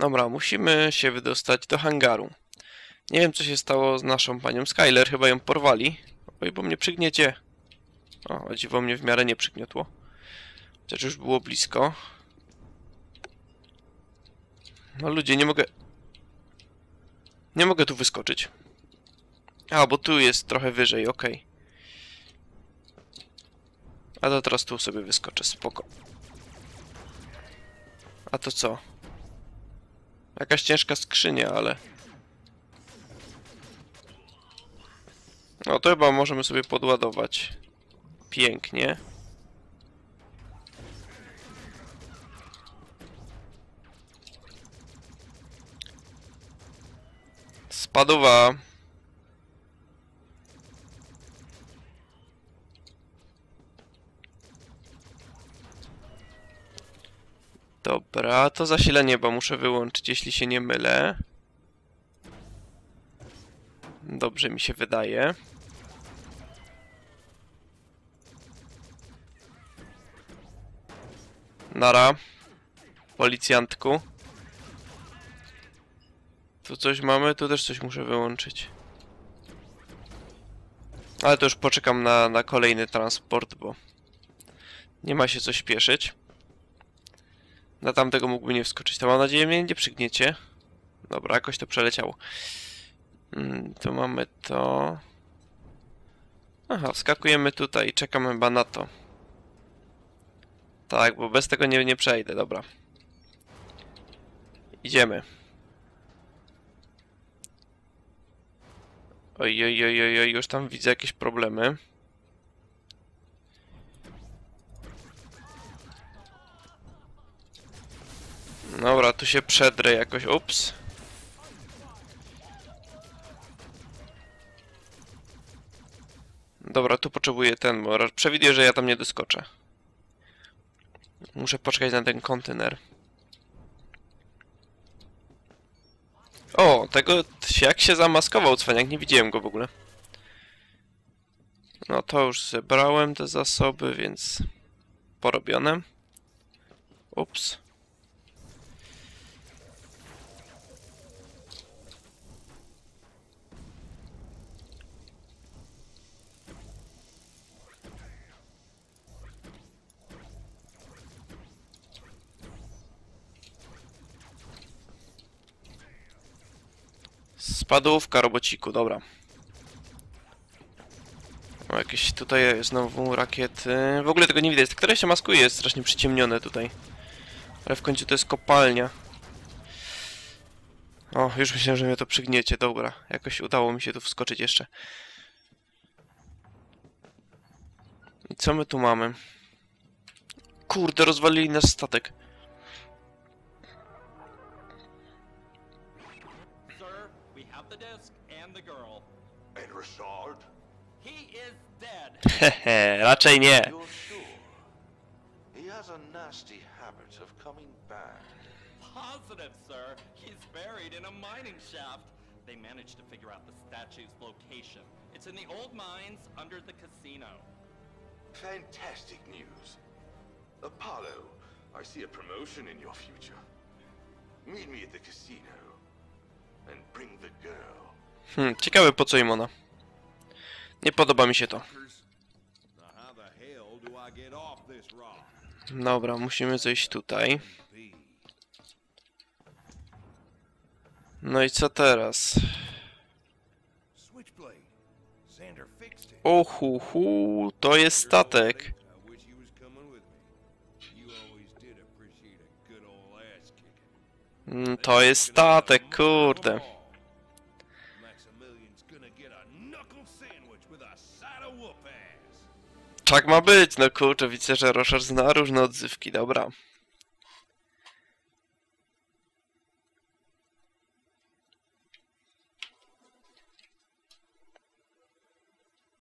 Dobra, musimy się wydostać do hangaru. Nie wiem, co się stało z naszą panią Skyler. Chyba ją porwali. Oj, bo mnie przygniecie. O, o dziwo mnie w miarę nie przygniotło. Chociaż już było blisko. No ludzie, nie mogę... Nie mogę tu wyskoczyć. A, bo tu jest trochę wyżej, okej. A to teraz tu sobie wyskoczę, spoko. A to co? Jakaś ciężka skrzynia, ale... No to chyba możemy sobie podładować. Pięknie. Spadowa. Dobra, to zasilanie chyba muszę wyłączyć, jeśli się nie mylę. Dobrze mi się wydaje. Nara. Policjantku. Tu coś mamy, tu też coś muszę wyłączyć. Ale to już poczekam na, na kolejny transport, bo nie ma się co śpieszyć. Na tamtego mógłby nie wskoczyć. To mam nadzieję mnie nie przygniecie. Dobra, jakoś to przeleciało. Mm, tu mamy to. Aha, wskakujemy tutaj. Czekam chyba na to. Tak, bo bez tego nie, nie przejdę. Dobra. Idziemy. Oj, oj, oj, oj, już tam widzę jakieś problemy. Dobra, tu się przedrę jakoś. Ups. Dobra, tu potrzebuję ten, bo przewiduję, że ja tam nie doskoczę. Muszę poczekać na ten kontener. O, tego jak się zamaskował cwaniak, nie widziałem go w ogóle. No to już zebrałem te zasoby, więc porobione. Ups. Spadówka robociku, dobra. O, jakieś tutaj znowu rakiety. W ogóle tego nie widać. To, które się maskuje, jest strasznie przyciemnione tutaj. Ale w końcu to jest kopalnia. O, już myślałem, że mnie to przygniecie. Dobra, jakoś udało mi się tu wskoczyć jeszcze. I co my tu mamy? Kurde, rozwalili nasz statek. Sir, we have the disc and the girl. And Richard? He is dead. Hehe, raczej nie. You're sure? He has a nasty habit of coming back. Positive, sir. He's buried in a mining shaft. They managed to figure out the statue's location. It's in the old mines under the casino. Fantastic news. Apollo, I see a promotion in your future. Meet me at the casino. Hmm, ciekawe po co im ona. Nie podoba mi się to. Dobra, musimy zejść tutaj. No i co teraz? Switchblade. Xander fixed it. O hu hu, to jest statek. Mm, To jest statek, kurde. Tak ma być, no kurczę, widzę, że Roszar zna różne odzywki, dobra.